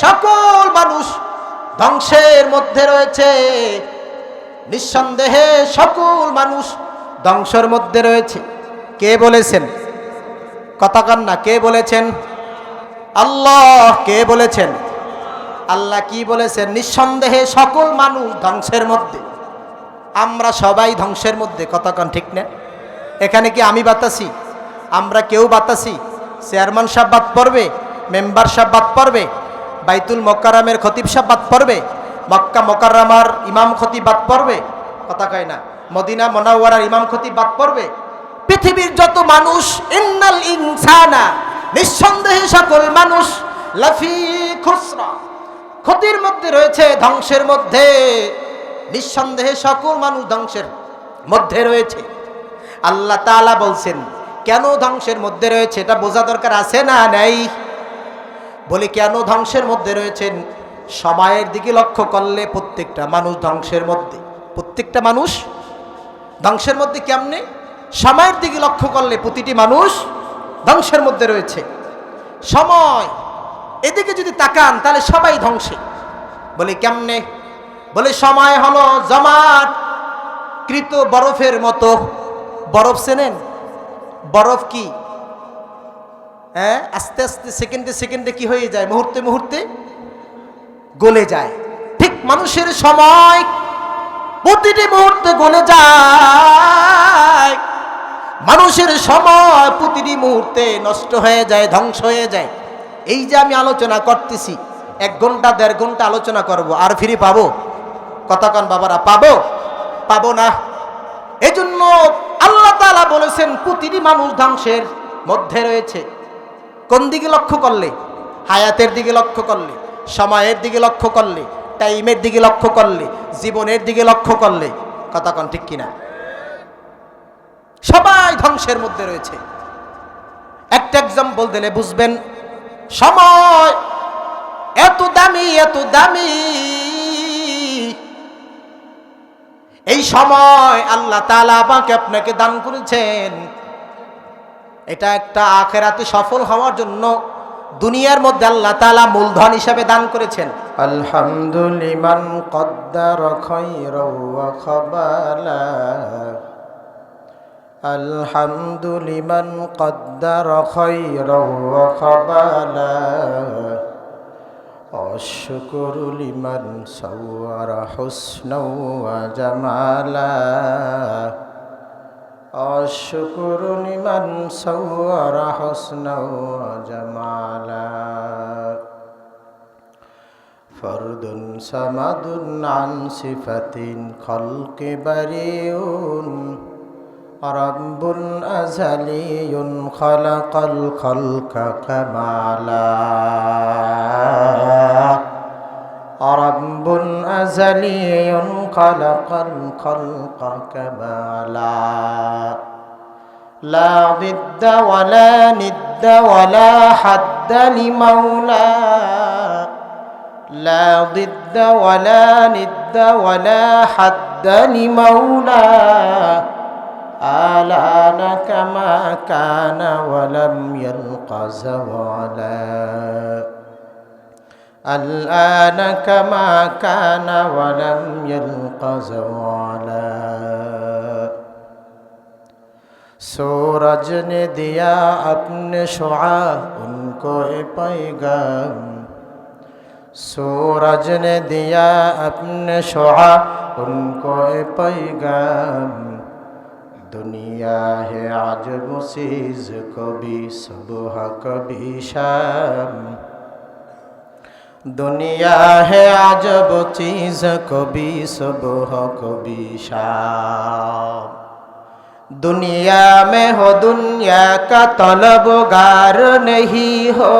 সকল মানুষ ধ্বংসের মধ্যে রয়েছে। নিঃসন্দেহে সকল মানুষ ধ্বংসের মধ্যে রয়েছে। কে বলেছেন? কথাকান না, কে বলেছেন? আল্লাহ কে বলেছেন? আল্লাহ কি বলেছেন? নিঃসন্দেহে সকল মানুষ ধ্বংসের মধ্যে। আমরা সবাই ধ্বংসের মধ্যে কতক্ষণ ঠিক না? এখানে কি আমি বাতাসি? আমরা কেউ বাতাসি? চেয়ারম্যান সাহেব বাদ পড়বে? মেম্বার সাহেব বাদ পড়বে? বাইতুল মক্কারামের খতিব সাহেব বাদ পড়বে? মক্কা মকাররামার ইমাম খতিব বাদ পড়বে? কথা কয় না। মদিনা মনাওয়ারার ইমাম খতিব বাদ পড়বে? পৃথিবীর যত মানুষ, ইন্নাল ইনসানা, নিঃসন্দেহে সকল মানুষ, লাফি খুসরা, ক্ষতির মধ্যে রয়েছে, ধ্বংসের মধ্যে, নিঃসন্দেহে সকল মানুষ ধ্বংসের মধ্যে রয়েছে। আল্লাহ তালা বলছেন, কেন ধ্বংসের মধ্যে রয়েছে? এটা বোঝা দরকার আছে না নেই? বলি, কেন ধ্বংসের মধ্যে রয়েছেন? সময়ের দিকে লক্ষ্য করলে প্রত্যেকটা মানুষ ধ্বংসের মধ্যে, প্রত্যেকটা মানুষ ধ্বংসের মধ্যে কেমনে? সময়ের দিকে লক্ষ্য করলে প্রতিটি মানুষ ধ্বংসের মধ্যে রয়েছে। সময়, এদিকে যদি তাকান, তাহলে সবাই ধ্বংসে। বলে, কেমনে? বলে, সময় হলো জমাট, কৃত বরফের মতো। বরফ চেনেন? বরফ কি? হ্যাঁ? আস্তে আস্তে সেকেন্ডে সেকেন্ডে কি হয়ে যায়? মুহূর্তে মুহূর্তে গলে যায়। ঠিক মানুষের সময় প্রতিটি মুহূর্তে গলে যায়। মানুষের সময় প্রতিটি মুহূর্তে নষ্ট হয়ে যায়, ধ্বংস হয়ে যায়। এই যে আমি আলোচনা করতেছি, এক ঘণ্টা, দেড় ঘণ্টা আলোচনা করব, আর ফিরে পাবো? কতক্ষণ বাবারা, পাবো? পাবো না। এজন্য আল্লাহ তাআলা বলেছেন, প্রতিটি মানুষ ধ্বংসের মধ্যে রয়েছে। কোন দিকে লক্ষ্য করলে? হায়াতের দিকে লক্ষ্য করলে, সময়ের দিকে লক্ষ্য করলে, টাইমের দিকে লক্ষ্য করলে, জীবনের দিকে লক্ষ্য করলে কতক্ষণ ঠিক কিনা? সবাই ধ্বংসের মধ্যে রয়েছে। একটা এক্সাম্পল দিলে বুঝবেন, সময় এত দামি এত দামি। এই সময় আল্লাহ তাআলা আমাকে আপনাকে দান করেছেন। এটা একটা আখেরাতে সফল হওয়ার জন্য দুনিয়ার মধ্যে আল্লাহ তালা মূলধন হিসাবে দান করেছেন। আলহামদুলিমান কদ্দার আলহামদুলিমান কদ্দার অশুকরুলিমান সৌর হুসন জামালা। الشكر لمن صور حسنا وجمالا فرد صمد عن صفة خلق بريء رب أزلي خلق الخلق كمالا رب أزلي خلق الخلق كمالا. لا ضد ولا ند ولا حد لمولى لا ضد ولا ند ولا حد لمولى آلان كما كان ولم يلق زوالا. الآن كما كان ولم يلق زوالا سورج نے دیا اپنے شعا ان کو پیغام سورج نے دیا اپنے شعا ان کو پیغام دنیا ہے آج مسیز کبھی صبح کبھی شام दुनिया है अजब चीज कभी सुबह कभी शाम दुनिया में हो दुनिया का तलबगार नहीं हो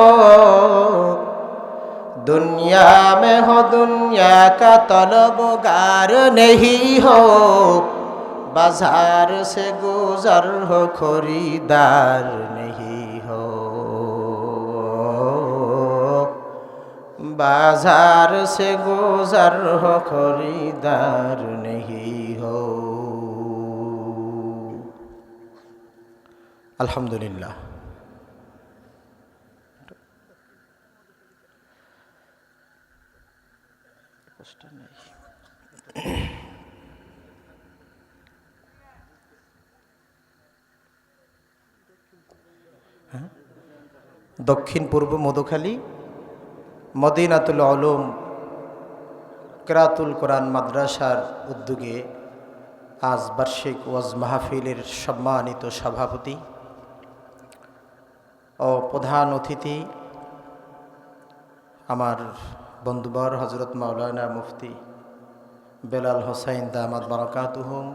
दुनिया में हो दुनिया का तलबगार नहीं हो बाजार से गुजर हो खरीदार नहीं बाजार से गुजर हो खरीदार नहीं हो আলহামদুলিল্লাহ পোস্টার নেই হ্যাঁ? দক্ষিণ পূর্ব মধুখালী মদিনাতুল আলম কেরাতুল কোরআন মাদ্রাসার উদ্যোগে আজ বার্ষিক ওয়াজ মাহফিলের সম্মানিত সভাপতি ও প্রধান অতিথি আমার বন্ধুবর হজরত মাওলানা মুফতি বেলাল হোসাইন দামাদ বারাকাতুহুম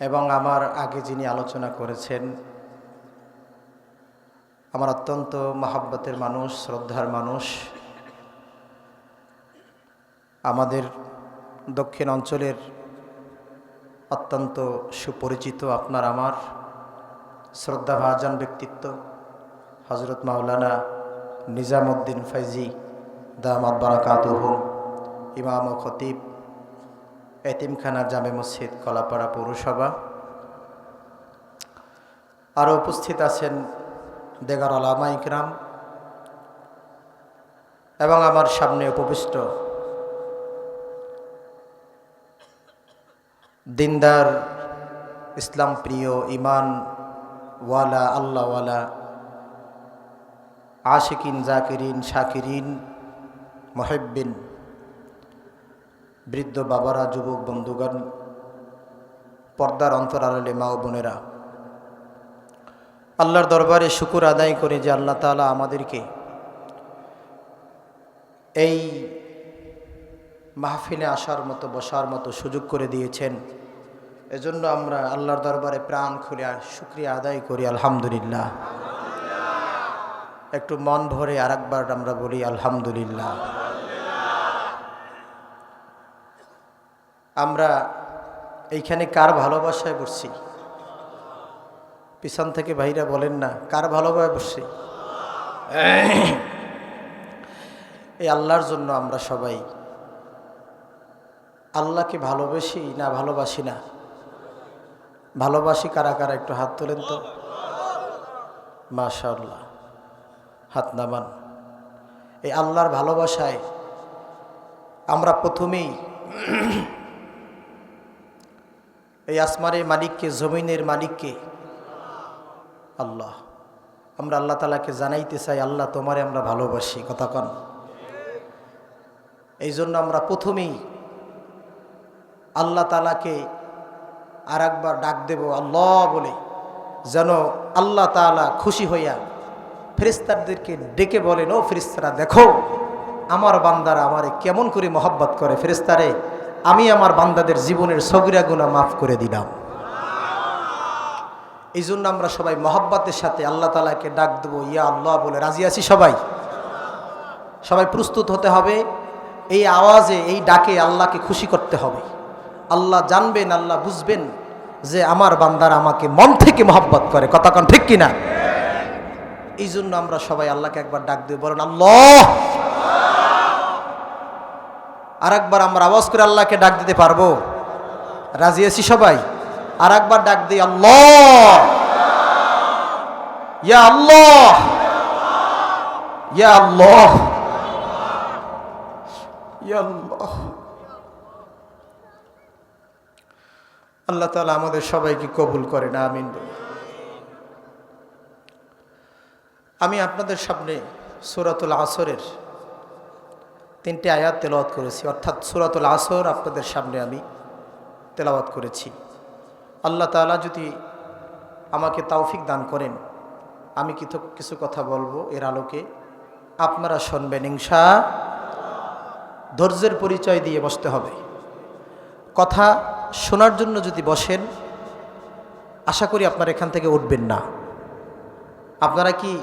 এবং আমার আগে যিনি আলোচনা করেছেন আমার অত্যন্ত মহাব্বতের মানুষ, শ্রদ্ধার মানুষ। আমাদের দক্ষিণ অঞ্চলের অত্যন্ত সুপরিচিত আপনার আমার শ্রদ্ধাভাজন ব্যক্তিত্ব হজরত মাওলানা নিজামুদ্দিন ফাইজি দামাদ বারাকাতুহুম ইমাম ও খতিব, এতিমখানা জামে মসজিদ, কলাপাড়া পৌরসভা। আরও উপস্থিত আছেন দেগার আলামা ইকরাম এবং আমার সামনে উপবিষ্ট দিনদার ইসলাম প্রিয় ইমান ওয়ালা আল্লাহওয়ালা আশিকিন, জাকিরিন, শাকিরিন, মহেব্বিন, বৃদ্ধ বাবারা, যুবক বন্ধুগণ, পর্দার অন্তরালে মা ও বোনেরা আল্লাহর দরবারে শুকুর আদায় করে যে আল্লাহ তালা আমাদেরকে এই মাহফিলে আসার মতো, বসার মতো সুযোগ করে দিয়েছেন। এজন্য আমরা আল্লাহর দরবারে প্রাণ খুলে শুক্রিয়া আদায় করি, আলহামদুলিল্লাহ। একটু মন ভরে আর একবার আমরা বলি, আলহামদুলিল্লাহ। আমরা এইখানে কার ভালোবাসায় বসছি পিছন থেকে ভাইরা বলেন না, কার ভালোবাসায় বসছি এই আল্লাহর জন্য আমরা সবাই আল্লাহকে ভালোবাসি না ভালোবাসি না? ভালোবাসি কারা কারা? একটু হাত তোলেন তো। মাশাল্লাহ হাত নামান। এই আল্লাহর ভালোবাসায় আমরা প্রথমেই এই আসমারের মালিককে, জমিনের মালিককে আল্লাহ। আমরা আল্লাহ তালাকে জানাইতে চাই, আল্লাহ তোমারে আমরা ভালোবাসি, কথা কন। এই জন্য আমরা প্রথমেই আল্লাহ তালাকে আর একবার ডাক দেব, আল্লাহ বলে, যেন আল্লাহ তালা খুশি হইয়া ফেরিস্তারদেরকে ডেকে বলেন, ও ফেরিস্তারা দেখো, আমার বান্দারা আমারে কেমন করে মহব্বত করে। ফেরিস্তারে আমি আমার বান্দাদের জীবনের সগিরা গুণা মাফ করে দিলাম। এই জন্য আমরা সবাই মহব্বতের সাথে আল্লাহ তালাকে ডাক দেবো, ইয়া আল্লাহ, বলে। রাজি আছি সবাই? সবাই প্রস্তুত হতে হবে। এই আওয়াজে, এই ডাকে আল্লাহকে খুশি করতে হবে। আল্লাহ জানবেন, আল্লাহ বুঝবেন যে আমার বান্দার আমাকে মন থেকে মহব্বত করে। কথা কতক্ষণ ঠিক কিনা? এই জন্য আমরা সবাই আল্লাহকে একবার ডাক দেব, বলেন, আল্লাহ! আর একবার আমরা আওয়াজ করে আল্লাহকে ডাক দিতে পারব। রাজি আছি সবাই? আর একবার ডাক দিই, আল্লাহ। ইয়া আল্লাহ। ইয়া আল্লাহ। ইয়া আল্লাহ। আল্লাহ তালা আমাদের সবাইকে কবুল করেন, আমিন। আমি আপনাদের সামনে সুরাতুল আসরের তিনটে আয়াত তেলাওয়াত করেছি, অর্থাৎ সুরাতুল আসর আপনাদের সামনে আমি তেলাওয়াত করেছি। আল্লাহ তালা যদি আমাকে তৌফিক দান করেন, আমি কিছু কিছু কথা বলব এর আলোকে। আপনারা শুনবেন ইংসা ধৈর্যের পরিচয় দিয়ে বসতে হবে। কথা শোনার জন্য যদি বসেন, আশা করি আপনারা এখান থেকে উঠবেন না। আপনারা কি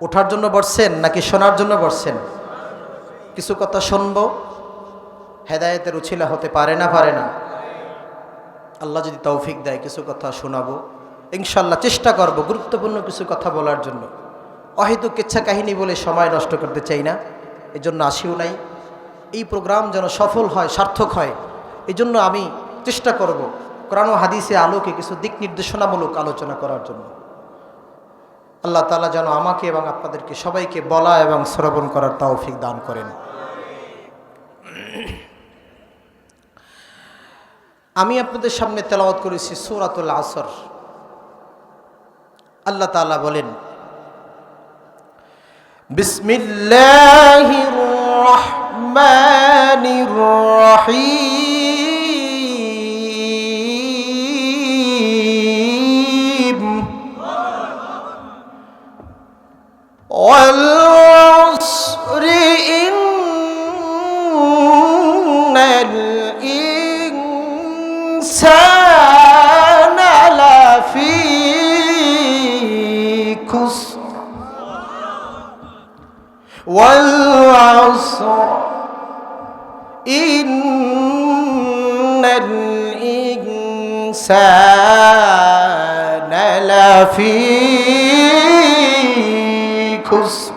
ওঠার জন্য বসছেন নাকি শোনার জন্য বসছেন? কিছু কথা শুনব। হেদায়েতের উছিলা হতে পারে না পারে না। আল্লাহ যদি তৌফিক দেয় কিছু কথা শোনাবো। ইনশাল্লাহ চেষ্টা করব গুরুত্বপূর্ণ কিছু কথা বলার জন্য। অহেতু কেচ্ছা কাহিনী বলে সময় নষ্ট করতে চাই না, এজন্য আসিও নাই। এই প্রোগ্রাম যেন সফল হয়, সার্থক হয় এই জন্য আমি চেষ্টা করব কোরআন হাদিসে আলোকে কিছু দিক নির্দেশনামূলক আলোচনা করার জন্য। আল্লাহ তালা যেন আমাকে এবং আপনাদেরকে সবাইকে বলা এবং শ্রবণ করার তৌফিক দান করেন। আমি আপনাদের সামনে তেলাওয়াত করেছি সৌরাতুল আসর। আল্লাহ তালা বলেন বিসমিল্লাহির রহমানির والعصر. إن الإنسان لفي خسر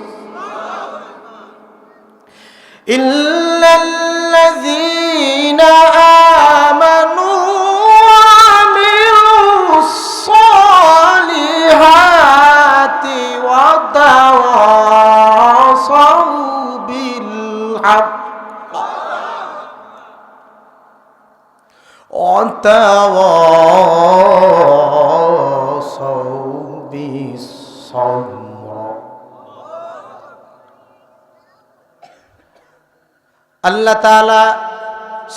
আল্লাহ তালা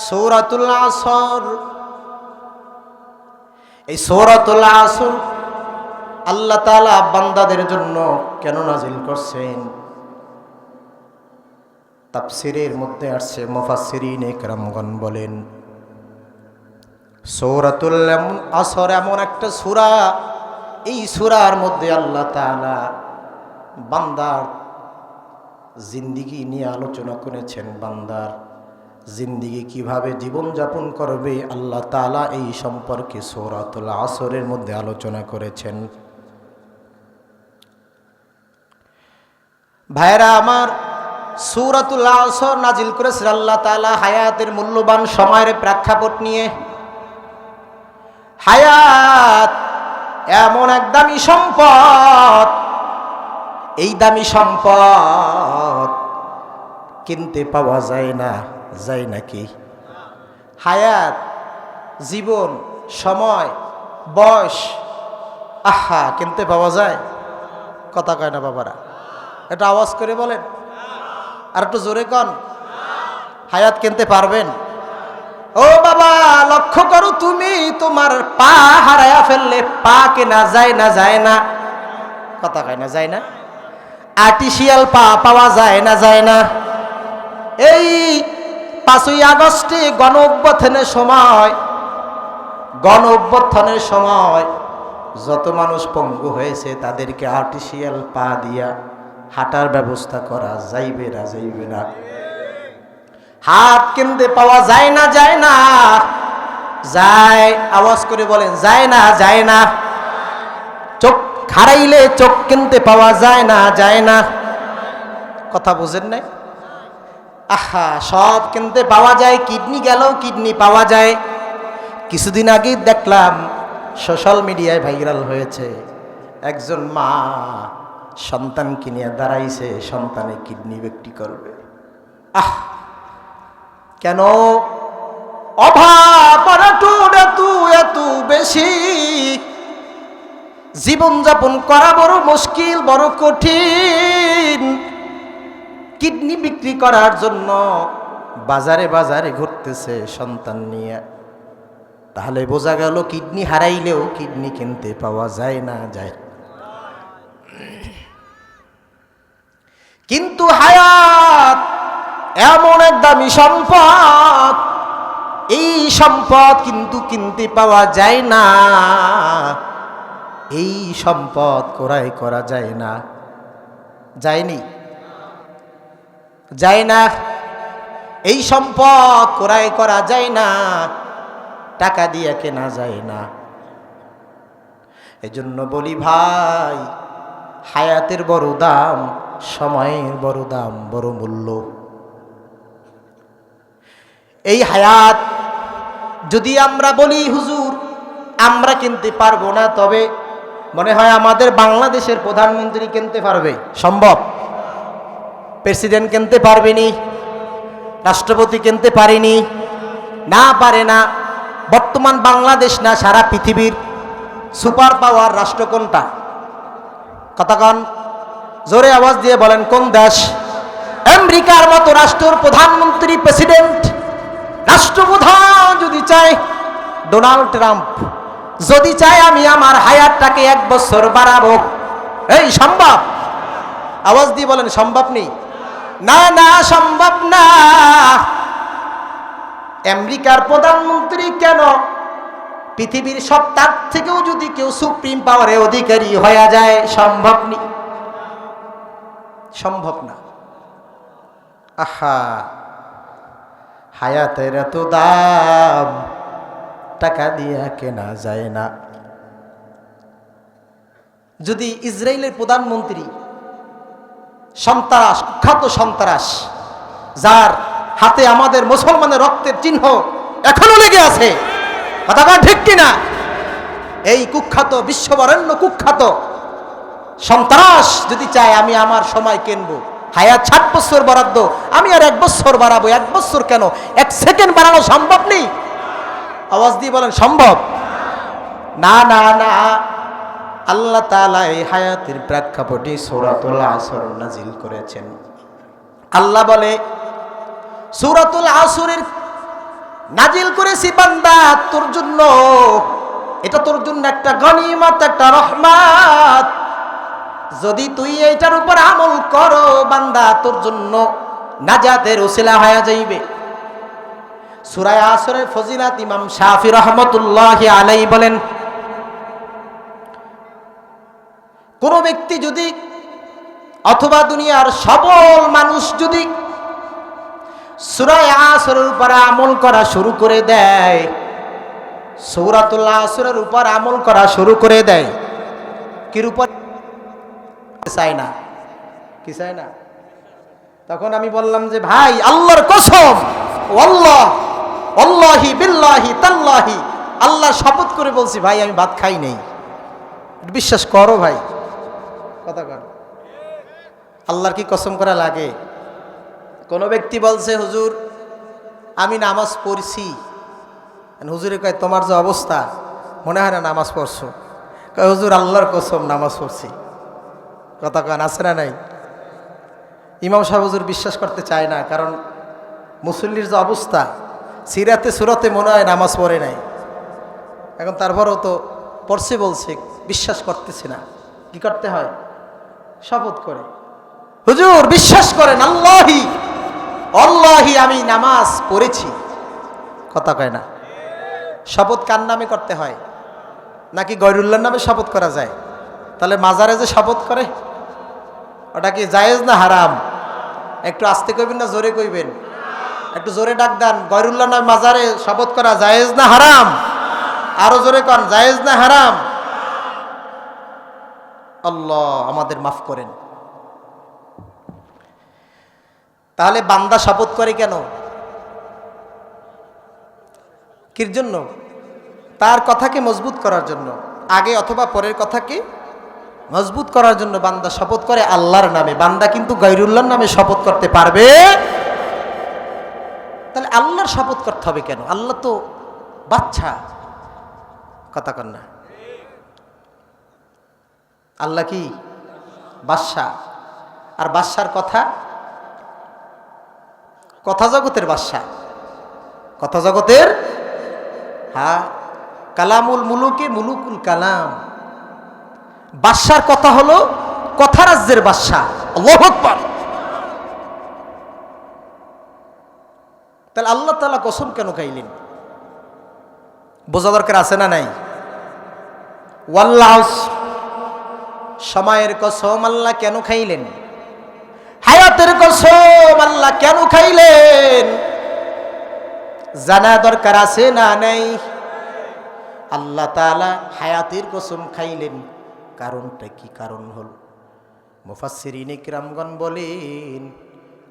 সৌরাতুল আসর, এই সৌরাতুল আসর আল্লাহ তালা বান্দাদের জন্য কেন নাজিল করছেন? তাফসিরের মধ্যে আসছে, মুফাসসিরিন একরামগণ বলেন, সৌরাতুল আসর এমন একটা সূরা, এই সুরার মধ্যে আল্লাহ তাআলা বান্দার জিন্দিগি নিয়ে আলোচনা করেছেন বান্দার। জিন্দিগি কীভাবে জীবনযাপন করবে, আল্লাহ তাআলা এই সম্পর্কে সৌরাতুল আসরের মধ্যে আলোচনা করেছেন। ভাইরা আমার সৌরাতুল আসর নাজিল করেছেন আল্লাহ তাআলা হায়াতের মূল্যবান সময়ের প্রেক্ষাপট নিয়ে। হায়াত এমন এক দামি সম্পদ এই দামি সম্পদ কিনতে পাওয়া যায় না, যায় নাকি? হায়াত, জীবন, সময়, বয়স, আহা, কিনতে পাওয়া যায়? কথা কয় না বাবারা। এটা আওয়াজ করে বলেন। আর একটু জোরে কন। হায়াত কিনতে পারবেন? ও বাবা, লক্ষ্য করো তুমি, তোমার পা হারায়া ফেললে, পা কেনা যায় না যায় না। কথা কয় না, যায় না? আর্টিফিশিয়াল পা পাওয়া যায় না যায় না। এই পাঁচই আগস্টে গণ অভ্যুত্থানের সময় গণ অভ্যুত্থানের সময় যত মানুষ পঙ্গু হয়েছে, তাদেরকে আর্টিফিশিয়াল পা দিয়া হাঁটার ব্যবস্থা করা যাইবে না যাইবে না। হাত কিনতে পাওয়া যায় না যায় না। যায়, আওয়াজ করে বলেন, যায় না যায় না। চোখ খারাইলে চোখ কিনতে পাওয়া যায় না যায় না। কথা বুঝেন নাই? আহা, সব কিনতে পাওয়া যায়, কিডনি গেলেও কিডনি পাওয়া যায়। কিছুদিন আগেই দেখলাম সোশ্যাল মিডিয়ায় ভাইরাল হয়েছে, একজন মা সন্তান কিনিয়া দাঁড়াইছে, সন্তানে কিডনি বিক্রি করবে। আহ! কেন? অভাব এত বেশি। জীবনযাপন করা বড় মুশকিল, বড় কঠিন। কিডনি বিক্রি করার জন্য বাজারে বাজারে ঘুরতেছে সন্তান নিয়ে। তাহলে বোঝা গেল কিডনি হারাইলেও কিডনি কিনতে পাওয়া যায় না, যায়। কিন্তু হায়াত এমন এক দামি সম্পদ, এই সম্পদ কিন্তু কিনতে পাওয়া যায় না। এই সম্পদ ক্রয় করা যায় না। যায়নি? যায় না। এই সম্পদ ক্রয় করা যায় না। টাকা দিয়ে কেনা যায় না। এজন্য বলি ভাই, হায়াতের বড় দাম, সময়ের বড় দাম, বড় মূল্য। এই হায়াত যদি আমরা বলি, হুজুর, আমরা কিনতে পারব না, তবে মনে হয় আমাদের বাংলাদেশের প্রধানমন্ত্রী কিনতে পারবে? সম্ভব। প্রেসিডেন্ট কিনতে পারবেনি, রাষ্ট্রপতি কিনতে পারেনি, না পারে না, বর্তমান বাংলাদেশ না, সারা পৃথিবীর সুপার পাওয়ার রাষ্ট্র কোনটা? কতক্ষণ? জোরে আওয়াজ দিয়ে বলেন, কোন দেশ? আমেরিকার মতো রাষ্ট্রের প্রধানমন্ত্রী, প্রেসিডেন্ট, রাষ্ট্রপ্রধান যদি চায়, ডোনাল্ড ট্রাম্প। যদি চাই আমি আমার হায়ারটাকে এক বছর বাড়াবো। এই, সম্ভব? আওয়াজ দিয়ে বলেন, সম্ভব নেই? না না, সম্ভব না। আমেরিকার প্রধানমন্ত্রী কেন? পৃথিবীর সব তার থেকেও যদি কেউ সুপ্রিম পাওয়ারে অধিকারী হয়ে যায়, সম্ভব নেই। সম্ভব না। আহা, হায়াতের এত দাম। টাকা দিয়ে কেনা যায় না। যদি ইসরায়েলের প্রধানমন্ত্রী সন্ত্রাস, কুখ্যাত সন্ত্রাস, যার হাতে আমাদের মুসলমানের রক্তের চিহ্ন এখনও লেগে আছে কথা ঠিক কিনা? এই কুখ্যাত, বিশ্ববরেণ্য কুখ্যাত সন্ত্রাস যদি চায়, আমি আমার সময় কিনবো। হায়াত ষাট বছর বরাদ্দ, আমি আর এক বছর বাড়াবো। এক বছর কেন? এক সেকেন্ড বাড়ানো সম্ভব নেই। আওয়াজ দিয়ে বলেন, সম্ভব? না না না। আল্লাহ তাআলা এই হায়াতের প্রেক্ষাপটে সূরাতুল আসর নাজিল করেছেন। আল্লাহ বলে, সূরাতুল আসরের নাজিল করেছি বান্দা, তোর জন্য। এটা তোর জন্য একটা গনিমত, একটা রহমাত। যদি তুই এইটার উপর আমল করো, বান্দা, তোর জন্য নাজাতের ওসিলা হয়ে যাইবে। সুরায় আসরের ফজিলাত ইমাম শাফি রহমতুল্লাহ আলাই বলেন, কোন ব্যক্তি যদি অথবা দুনিয়ার সবল মানুষ যদি সুরায় আসরের উপর আমল করা শুরু করে দেয় সৌরাতুল্লাহ আসরের উপর আমল করা শুরু করে দেয়, কির উপর? চাই না। কি চাই না? তখন আমি বললাম যে, ভাই, আল্লাহর কসম আল্লাহ আল্লাহি বিল্লাহি তাল্লাহি। আল্লাহ শপথ করে বলছি, ভাই, আমি ভাত খাই নেই। বিশ্বাস করো ভাই। কথা কর আল্লাহর কি কসম করা লাগে? কোনো ব্যক্তি বলছে, হুজুর, আমি নামাজ পড়ছি। হুজুরে কয়, তোমার যে অবস্থা? মনে হয় না নামাজ পড়ছো। কয়, হুজুর, আল্লাহর কসম, নামাজ পড়ছি। কথা কান, আছে না নাই? ইমাম সাহেব হুজুর বিশ্বাস করতে চায় না, কারণ মুসল্লির যে অবস্থা সিরাতে সুরতে মনে হয় নামাজ পড়ে নাই। এখন তারপরও তো পড়ছে বলছে, বিশ্বাস করতেছে না। কি করতে হয়? শপথ করে। হুজুর, বিশ্বাস করেন, আল্লাহি আল্লাহি আমি নামাজ পড়েছি। কথা কয় না। শপথ কার নামে করতে হয়? নাকি গৈরুল্লার নামে শপথ করা যায়? তাহলে মাজারে যে শপথ করে, ওটা কি জায়েজ না হারাম? একটু আস্তে কইবেন না জোরে কইবেন? একটু জোরে ডাক দেন গৈরুল্লাহ নামে মাজারে শপথ করা জায়েজ না হারাম? আরও জোরে কন, জায়েজ না হারাম? আল্লাহ আমাদের মাফ করেন। তাহলে বান্দা শপথ করে কেন? কির জন্য? তার কথাকে মজবুত করার জন্য। আগে অথবা পরের কথাকে মজবুত করার জন্য বান্দা শপথ করে আল্লাহর নামে। বান্দা কিন্তু গৈরুল্লাহর নামে শপথ করতে পারবে তাহলে আল্লাহর শপথ করতে হবে কেন? আল্লাহ তো বাচ্চা। কথা কন না। আল্লাহ কি? বাদশাহ আর বাদশার কথা? কথা জগতের বাদশাহ কথা জগতের? হ্যাঁ। কালামুল মুলুকে মুলুকুল কালাম। বাদশার কথা হলো কথা রাজ্যের বাদশাহ আল্লাহু আকবার। তাহলে আল্লাহ তালা কসম কেন খাইলেন? বোঝা দরকার আছে না নাই? ওয়াল্লাহ, সময়ের কসম আল্লাহ কেন খাইলেন? হায়াতের কসম আল্লাহ কেন খাইলেন? জানা দরকার আছে না নেই? আল্লাহ তাআলা হায়াতের কসম খাইলেন। কারণটা কি কারণ হল? মুফাসসিরিনে কিরামগণ বলেন,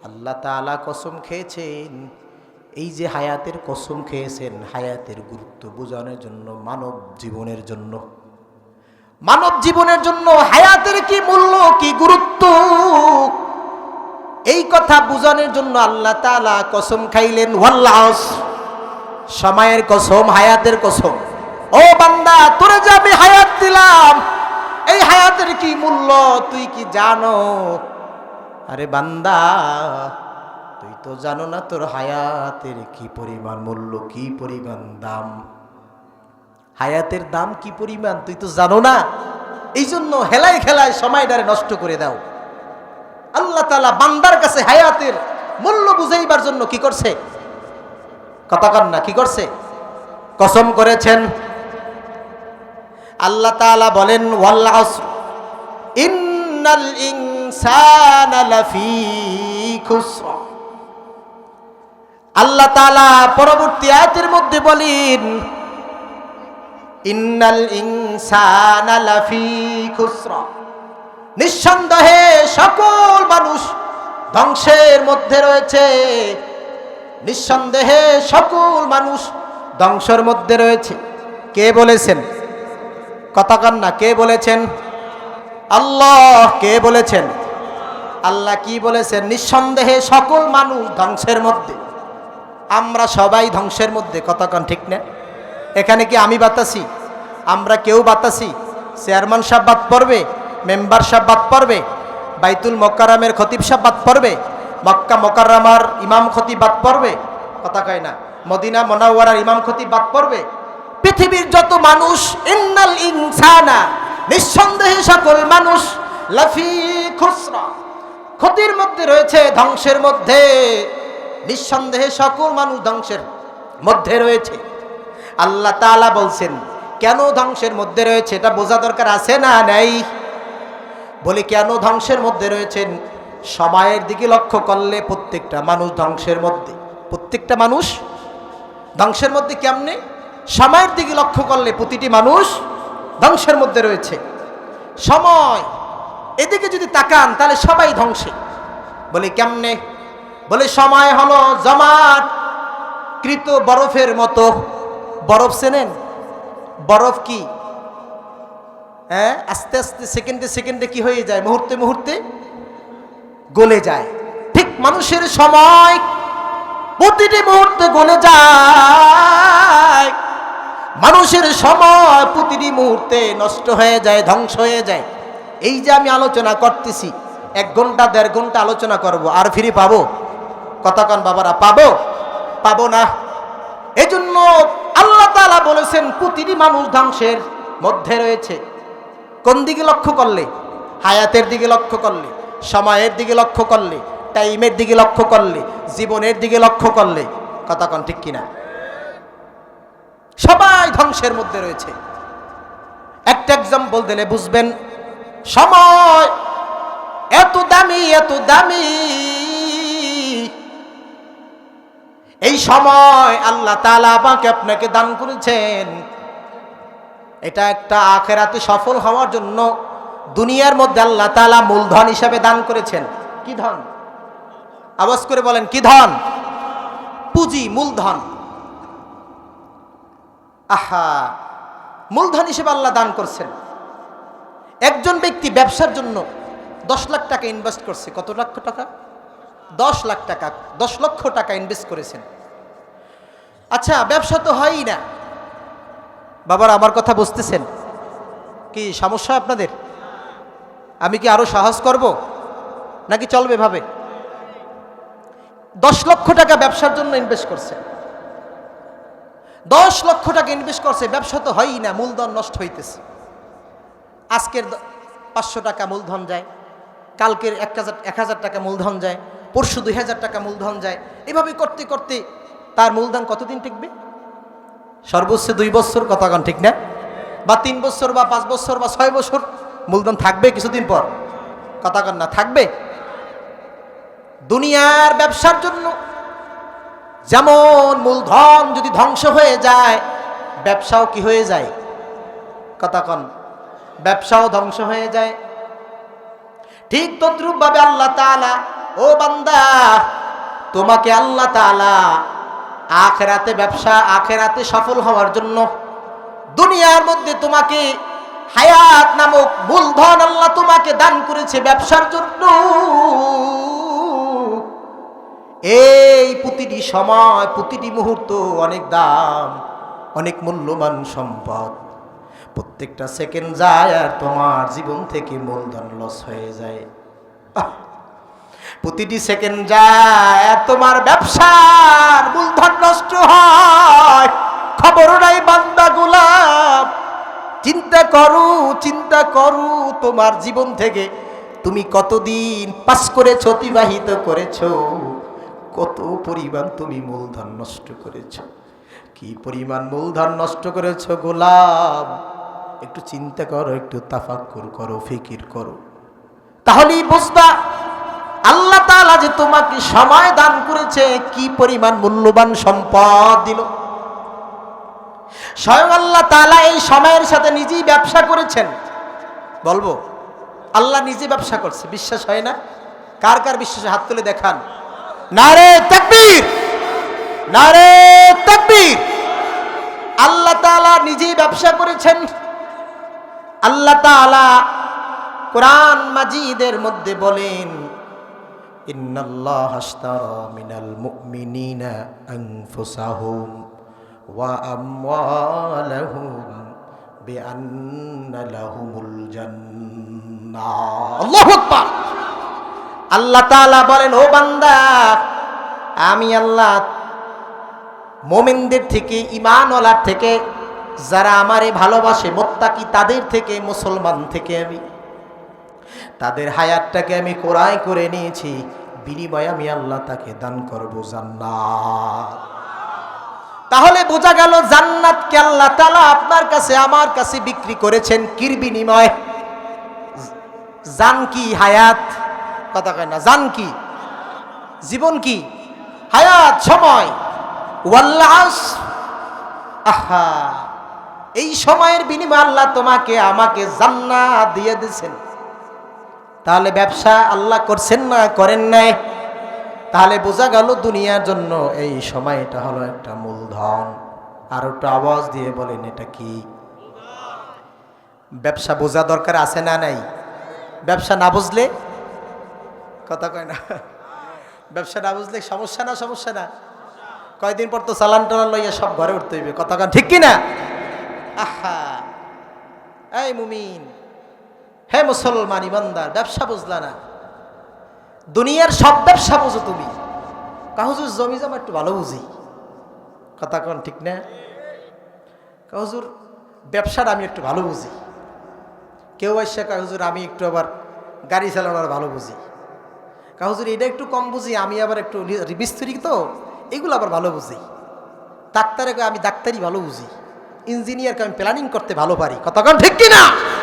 আল্লাহ তাআলা কসম খেয়েছেন। এই যে হায়াতের কসম খেয়েছেন, হায়াতের গুরুত্ব বোঝানোর জন্য, মানব জীবনের জন্য। মানব জীবনের জন্য হায়াতের কি মূল্য, কি গুরুত্ব? এই কথা বুঝানোর জন্য আল্লাহ তালা কসম খাইলেন ওয়াল্লাস সময়ের কসম, হায়াতের কসম। ও বান্দা, তোরে যে আমি হায়াত দিলাম, এই হায়াতের কি মূল্য, তুই কি জানো? আরে বান্দা তুই তো জানো না তোর হায়াতের কি পরিমাণ মূল্য, কি পরিমাণ দাম? হায়াতের দাম কি পরিমাণ তুই তো জানো না? এই জন্য হেলায় খেলায় সময়টারে নষ্ট করে দাও। আল্লাহ তালা বান্দার কাছে হায়াতের মূল্য বুঝাইবার জন্য কি করছে? না, কি করছে? কসম করেছেন। আল্লাহ তাআলা বলেন ইন্নাল ইনসানা লাফি খুসর। আল্লাহ তালা পরবর্তী আয়াতের মধ্যে বলেন, ইন্নাল ইনসানা নিঃসন্দেহে সকল মানুষ ধ্বংসের মধ্যে রয়েছে। নিঃসন্দেহে সকল মানুষ ধ্বংসের মধ্যে রয়েছে। কে বলেছেন? কথা কান না, কে বলেছেন? আল্লাহ, কে বলেছেন? আল্লাহ কি বলেছেন? নিঃসন্দেহে সকল মানুষ ধ্বংসের মধ্যে। আমরা সবাই ধ্বংসের মধ্যে কতক্ষণ ঠিক না? এখানে কি আমি বাতাসি? আমরা কেউ বাতাসি? চেয়ারম্যান সাহেব বাদ পড়বে, মেম্বার সাহেব বাদ পড়বে, বাইতুল মক্কারামের খতিব সাহেব বাদ পড়বে, মক্কা মকাররামার ইমাম খতিব বাদ পড়বে, কথা কয় না? মদিনা মনাওয়ারার ইমাম খতিব বাদ পড়বে। পৃথিবীর যত মানুষ, ইন্নাল ইনসানা, নিঃসন্দেহে সকল মানুষ, লাফি খুসরা। ক্ষতির মধ্যে রয়েছে, ধ্বংসের মধ্যে। নিঃসন্দেহে সকল মানুষ ধ্বংসের মধ্যে রয়েছে। আল্লাহ তাআলা বলছেন, কেন ধ্বংসের মধ্যে রয়েছে? এটা বোঝা দরকার আছে না নেই? বলে, কেন ধ্বংসের মধ্যে রয়েছেন? সময়ের দিকে লক্ষ্য করলে প্রত্যেকটা মানুষ ধ্বংসের মধ্যে। প্রত্যেকটা মানুষ ধ্বংসের মধ্যে কেমনে? সময়ের দিকে লক্ষ্য করলে প্রতিটি মানুষ ধ্বংসের মধ্যে রয়েছে। সময়, এদিকে যদি তাকান, তাহলে সবাই ধ্বংসে। বলে, কেমনে? বলে, সময় হলো জমাট কৃত বরফের মতো। বরফ চেনেন? বরফ কি? হ্যাঁ আস্তে আস্তে, সেকেন্ডে সেকেন্ডে কি হয়ে যায়? মুহূর্তে মুহূর্তে গলে যায়। ঠিক মানুষের সময় প্রতিটি মুহূর্তে গলে যায়। মানুষের সময় প্রতিটি মুহূর্তে নষ্ট হয়ে যায়, ধ্বংস হয়ে যায়। এই যে আমি আলোচনা করতেছি, এক ঘণ্টা, দেড় ঘণ্টা আলোচনা করব, আর ফিরে পাবো? কতক্ষণ বাবারা, পাবো? পাবো না। এজন্য আল্লাহ তাআলা বলেছেন, প্রতিটি মানুষ ধ্বংসের মধ্যে রয়েছে। কোন দিকে লক্ষ্য করলে? হায়াতের দিকে লক্ষ্য করলে, সময়ের দিকে লক্ষ্য করলে, টাইমের দিকে লক্ষ্য করলে, জীবনের দিকে লক্ষ্য করলে। কথা কন, ঠিক কিনা? সবাই ধ্বংসের মধ্যে রয়েছে। একটা এক্সাম্পল দিলে বুঝবেন, সময় এত দামি এত দামি। এই সময় আল্লাহ তাআলা আমাকে আপনাকে দান করেছেন। এটা একটা আখেরাতে সফল হওয়ার জন্য দুনিয়ার মধ্যে আল্লাহ তালা মূলধন হিসাবে দান করেছেন। কি ধন? আওয়াজ করে বলেন, কি ধন? পুঁজি, মূলধন। আহা, মূলধন হিসেবে আল্লাহ দান করছেন। একজন ব্যক্তি ব্যবসার জন্য দশ লাখ টাকা ইনভেস্ট করছে। কত লক্ষ টাকা? দশ লাখ টাকা, দশ লক্ষ টাকা ইনভেস্ট করেছেন। আচ্ছা ব্যবসা তো হয়ই না। বাবার, আমার কথা বুঝতেছেন? কি সমস্যা আপনাদের? আমি কি আরও সাহস করব? নাকি চলবে ভাবে দশ লক্ষ টাকা ব্যবসার জন্য ইনভেস্ট করছে। দশ লক্ষ টাকা ইনভেস্ট করছে, ব্যবসা তো হয়ই না, মূলধন নষ্ট হইতেছে। আজকের পাঁচশো টাকা মূলধন যায়, কালকের এক হাজার এক হাজার টাকা মূলধন যায় পরশু দুই হাজার টাকা মূলধন যায়। এভাবে করতে করতে তার মূলধন কতদিন টিকবে? সর্বোচ্চ দুই বছর কতক্ষণ ঠিক না? বা তিন বছর, বা পাঁচ বছর, বা ছয় বছর মূলধন থাকবে কিছুদিন পর? কতক্ষণ না, থাকবে? দুনিয়ার ব্যবসার জন্য যেমন মূলধন যদি ধ্বংস হয়ে যায়, ব্যবসাও কি হয়ে যায়? কতক্ষণ ব্যবসাও ধ্বংস হয়ে যায়। ঠিক তদ্রুপ ভাবে আল্লাহ তাআলা ও বান্দা, তোমাকে আল্লাহ তাআলা আখেরাতে ব্যবসা, আখেরাতে সফল হওয়ার জন্য দুনিয়ার মধ্যে তোমাকে হায়াত নামক মূলধন আল্লাহ তোমাকে দান করেছে ব্যবসার জন্য এই প্রতিটি সময়, প্রতিটি মুহূর্ত অনেক দাম, অনেক মূল্যবান সম্পদ প্রত্যেকটা সেকেন্ড যায় আর তোমার জীবন থেকে মূলধন লস হয়ে যায়! প্রতিটি সেকেন্ড যায়, তোমার ব্যবসার মূলধন নষ্ট হয়। খবর নাই বান্দা গোলাম চিন্তা করো চিন্তা করো, তোমার জীবন থেকে তুমি কতদিন পাস করেছ, অতিবাহিত করেছ? কত পরিমাণ তুমি মূলধন নষ্ট করেছ? কি পরিমাণ মূলধন নষ্ট করেছ গোলাম একটু চিন্তা করো, একটু তাফাক্কুর করো, ফিকির করো। তাহলেই বুঝবা তাআলা যে তোমাকে সময় দান করেছে, কি পরিমাণ মূল্যবান সম্পদ দিল? স্বয়ং আল্লাহ তাআলা এই সময়ের সাথে নিজেই ব্যবসা করেছেন। বলব, আল্লাহ নিজে ব্যবসা করছে, বিশ্বাস হয় না? কার কার বিশ্বাসে হাত তুলে দেখান? নারে তাকবীর! নারে তাকবীর! আল্লাহ তাআলা নিজেই ব্যবসা করেছেন। আল্লাহ তাআলা কোরআন মাজিদের মধ্যে বলেন জান্নাহ আল্লাহু বলেন, ও বান্দা, আমি আল্লাহ মোমেনদের থেকে ইমানওয়ালার থেকে, যারা আমারে ভালোবাসে, মোত্তাকি তাদের থেকে, মুসলমান থেকে আমি তাদের হায়াতটাকে আমি কোরআয় করে নিয়েছি। বিনিময়ে আমি আল্লাহ তাকে দান করব জান্নাত। তাহলে বোঝা গেল জান্নাতকে আল্লাহ তালা আপনার কাছে, আমার কাছে বিক্রি করেছেন কির বিনিময়? জান কি হায়াত? কথা কয় না, জান কি? জীবন কি? হায়াত, সময়? ওয়াল্লাস? আহা! এই সময়ের বিনিময়ে আল্লাহ তোমাকে, আমাকে জান্নাত দিয়ে দিয়েছেন। তাহলে ব্যবসা আল্লাহ করছেন না, করেন নাই? তাহলে বোঝা গেল দুনিয়ার জন্য এই সময় এটা হলো একটা মূলধন। আর একটু আওয়াজ দিয়ে বলেন, এটা কি? ব্যবসা বোঝা দরকার আছে না নাই? ব্যবসা না বুঝলে? কথা কয় না। ব্যবসা না বুঝলে সমস্যা না সমস্যা না? কয়দিন পর তো চালান টালান লইয়া সব ঘরে উঠতে হইবে। কথা কন, ঠিক কি না আহা! এই মুমিন! হে মুসলমান ইমানদার, ব্যবসা বুঝলা না। দুনিয়ার সব ব্যবসা বুঝো তুমি। কাহুজুর জমি জমা একটু ভালো বুঝি। কথা কন, ঠিক না? কাহুজুর ব্যবসাটা আমি একটু ভালো বুঝি। কেউ আসছে কাহুজুর আমি একটু আবার গাড়ি চালানোর ভালো বুঝি। কাহুজুর এটা একটু কম বুঝি, আমি আবার একটু রি- মিস্ত্রি তো, এগুলো আবার ভালো বুঝি। ডাক্তারে আমি ডাক্তারই ভালো বুঝি। ইঞ্জিনিয়ারকে আমি প্ল্যানিং করতে ভালো পারি। কথা কতক্ষণ ঠিক কিনা?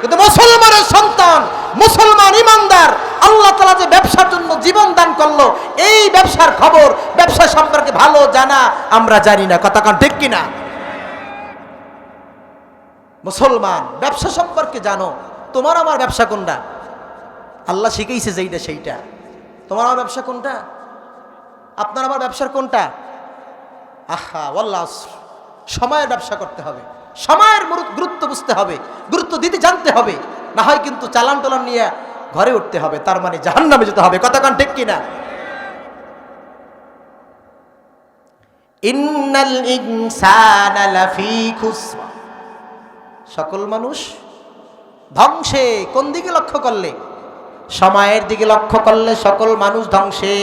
কিন্তু মুসলমানের সন্তান, মুসলমান ইমানদার, আল্লাহ তালা যে ব্যবসার জন্য জীবন দান করল, এই ব্যবসার খবর ব্যবসা সম্পর্কে ভালো জানা আমরা জানি না। কথা কতক্ষণ ঠিক কিনা? মুসলমান, ব্যবসা সম্পর্কে জানো, তোমার আমার ব্যবসা কোনটা? আল্লাহ শিখেইছে যেইটা সেইটা। তোমার আমার ব্যবসা কোনটা? আপনার আমার ব্যবসার কোনটা? আহা, ওয়াল্লাহ, সময়ের ব্যবসা করতে হবে। সময়ের গুরুত্ব বুঝতে হবে, গুরুত্ব দিতে জানতে হবে। না হয় কিন্তু চালান টালান নিয়ে ঘরে উঠতে হবে, তার মানে জাহান্নামে যেতে হবে। কতক্ষণ ঠিক কিনা? সকল মানুষ ধ্বংসে কোন দিকে লক্ষ্য করলে? সময়ের দিকে লক্ষ্য করলে সকল মানুষ ধ্বংসে।